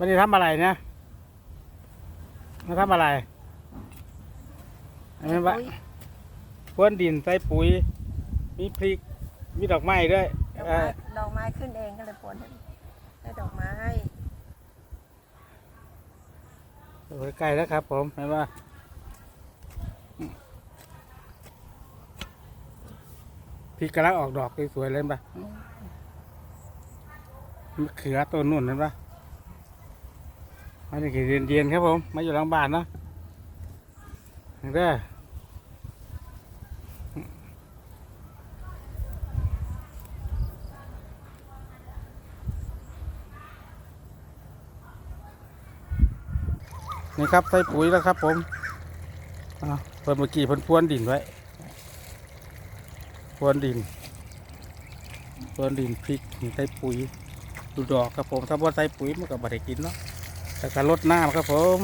วันนี้ทำอะไรเนี่ยมาทำอะไรอันนี้ว่าปุ๋ยพ่นดินใส่ปุ๋ย มีพริก มีดอกไม้ด้วยดอกเอไม้อดอกไม้ขึ้นเองก็เลยปนได้ดอกไม้โอ้ยใกล้แล้วครับ ผมเห็นว่าพริกกำลังออกดอกสวยๆเลยเห็นปะมะเขือต้นนุ่นเห็นปะ มาในกี่เย็นๆครับผม มาอยู่หลังบ้านเนาะเห็นเด้อนี่ครับใส่ปุ๋ยแล้วครับผมเพิ่นเมื่อกี้พ่นพวนดินไว้พวนดินพวนดินพริกใส่ปุ๋ยดูดอกครับผม ถ้าบ่าใส่ปุ๋ยมันก็บ่ได้กินเนาะ แต่ก็ลดน้ำครับผม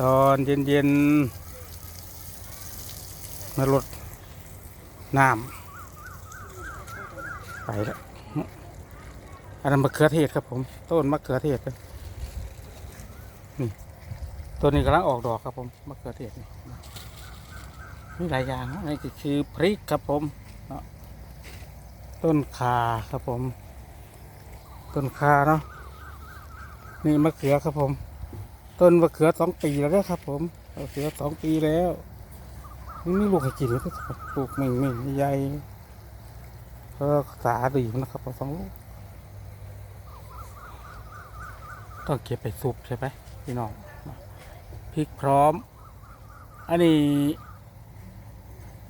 ตอนเย็นๆมาลดน้ำไปแล้วอันนั้นมะเขือเทศครับผม ต้นมะเขือเทศนี่ต้นนี้กำลังออกดอกครับผมมะเขือเทศนี่มีหลายอย่างนี่คือพริกครับผมต้นขาครับผม ต้นขาเนาะ นี่มะเขือครับผม ต้นมะเขือสองปีแล้วครับ ผมมะเขือสองปีแล้วนี่มีลูกให้กินแล้วครับลูกไม่ไม่ใหญ่ก็สาดีนะครับเอาสองลูกต้องเก็บไปซุปใช่ไหมพี่น้องพริกพร้อม อันนี้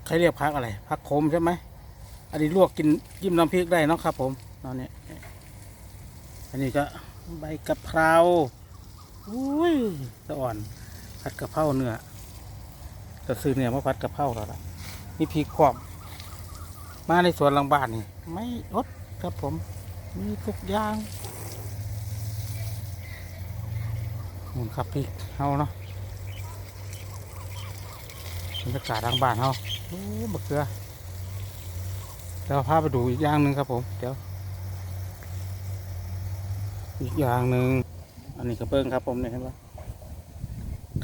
ใครเรียกพักอะไรพักขมใช่ไหมอันนี้ลวกกินจิ้มน้ำพริกได้นะครับผมตอนนี้ อันนี้ก็ ใบกะเพราอุ้ยสะอ่อนผัดกะเพราเนื้อจะซื้อเนื้อมาผัดกะเพราแล้วล่ะนี่พริกขวบมาในสวนหลังบ้านนี่ไม่อดครับผม มีทุกอย่างหมุนครับพริกเฮาเนาะบรรยากาศหลังบ้านเฮาโอ้บะเกลือเดี๋ยวพาไปดูอีกอย่างหนึ่งครับผม เดี๋ยว อีกอย่างหนึ่งอันนี้กระเบื้องครับผมเนี่ยเห็นปะ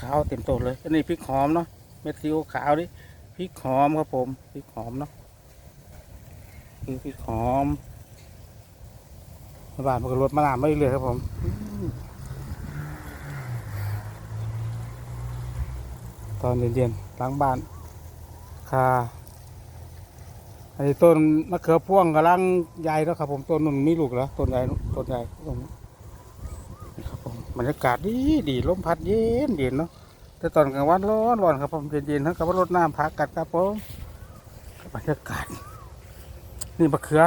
ขาวเต็มโตเลยอันนี้พริกหอมเนาะเม็ดซีอิ๊วขาวดิพริกหอมครับผมพริกหอมเนาะคือพริกหอมบ้านมันก็รดมะนาวไม่เรื่อยครับผมตอนเย็นๆล้างบ้านคา อันนี้ต้นมะเขือพ่วงกำลังใหญ่แล้วครับ ผมต้นนุ่นมีลูกแล้วต้นใหญ่ต้นใหญ่ต้นครับผมบรรยากาศดีดีลมพัดเย็นเย็นเนาะแต่ตอนกลางวันร้อนร้อนครับผมเย็นเย็นทั้งกับว่ารดน้ำพักกัดครับผมบรรยากาศนี่มะเขือ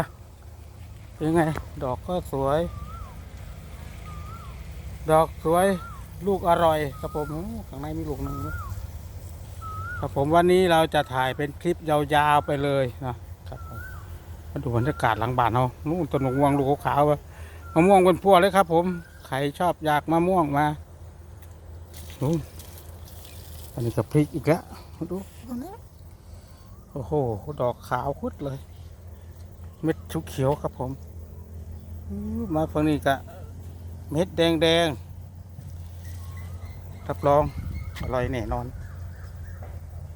เป็นไง ดอกก็สวย ดอกสวยลูกอร่อยครับผมข้างในมีลูกหนึ่งครับผมวันนี้เราจะถ่ายเป็นคลิปยาวๆไปเลยนะ มาดูบรรยากาศหลังบ้านเรานู่นต้นมะม่วงลูกขาวๆมะม่วงเป็นพวงเลยครับ ผม ใครชอบอยากมะม่วงมาดูอันนี้กับพริกอีกแล้วมาดูโอ้โห ดอกขาวคุดเลย เม็ดชุกเขียวครับผม มาฝั่งนี้กะเม็ดแดงแดงๆรับรอง อร่อยแน่นอน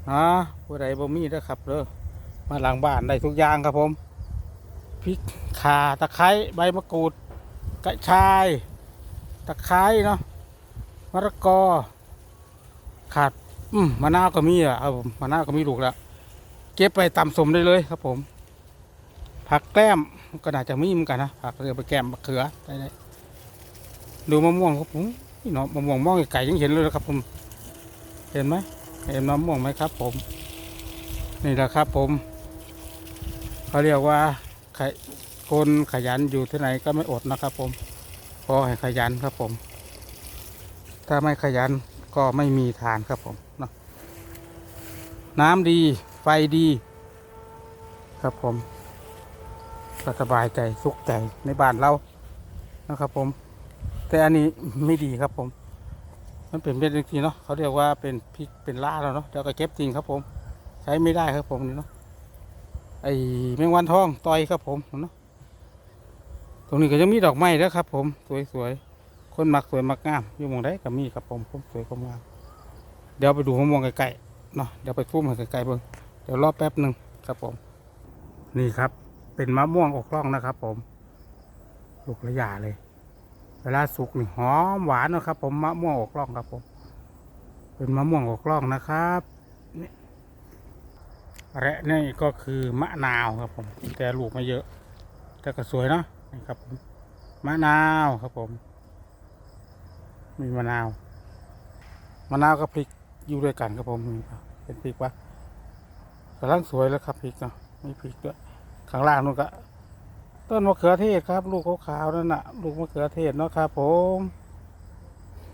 นะผู้ใดบ่มีนะครับเด้อมาหลังบ้านได้ทุกอย่างครับผม พริกข่าตะไคร้ใบมะกรูดกระชาย ตะไคร้เนาะมะละกอขาดอืมมะนาวก็มีอะครับผมมะนาวก็มีลูกแล้วเก็บไปตำสมได้เลยครับผม ผักแกล้มก็น่าจะมีเหมือนกันนะผักเรือไปแกล้มมะเขือได้ได้ดูมะม่วงครับผมนี่เนาะมะม่วงมองไก่ยังเห็นเลยนะครับผม เห็นไหมเห็นมะม่วงไหมครับผม นี่แหละครับผมเขาเรียกว่า คนขยันอยู่ที่ไหนก็ไม่อดนะครับ ผมขอให้ขยันครับผม ถ้าไม่ขยันก็ไม่มีทานครับผมเนาะน้ำดีไฟดี ครับผมก็สบายใจสุขใจในบ้านเรานะครับ ผม แต่อันนี้ไม่ดีครับผม มันเป็นเป็นจริงๆเนาะเขาเรียกว่าเป็นพริกเป็นล่าแล้วเนาะเดี๋ยวก็เก็บจริงครับผม ใช้ไม่ได้ครับผมนี่เนาะ อ้แมงวันทองต่อยครับผมเนาะตรงนี้ก็ยังมีดอกไม้แล้วครับ ผมสวยๆคนมักสวยมักงามอยู่มองได้ก็มีครับผมผมสวยผมงามเดี๋ยวไปดูมะม่วงไกลๆเนาะเดี๋ยวไปทุ่มไกลๆเบิ่งเดี๋ยวรอแป๊บหนึ่งครับผม นี่ครับ เป็นมะม่วงอกล่องนะครับ ผมลูกระยาเลย เวลาสุกนี่หอมหวานนะครับ ผมมะม่วงอกล่องครับผม เป็นมะม่วงอกล่องนะครับ และนี่ก็คือมะนาวครับผม แต่ลูกไม่เยอะ แต่ก็สวยเนาะนี่ครับผมมะนาวครับผม มีมะนาว มะนาวกับพริกอยู่ด้วยกันครับผมเป็นพริกวะกำลังสวยแล้วครับพริกเนาะมีพริกด้วยข้างล่างนู่นก็ต้นมะเขือเทศครับ ลูกขาวๆนั่นน่ะ ลูกมะเขือเทศเนาะครับผม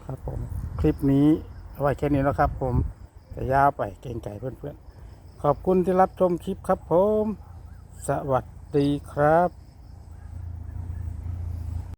ครับผม คลิปนี้เอาไว้แค่นี้แล้วครับผมจะยาวไปเกรงใจเพื่อนๆ ขอบคุณที่รับชมคลิปครับผม สวัสดีครับ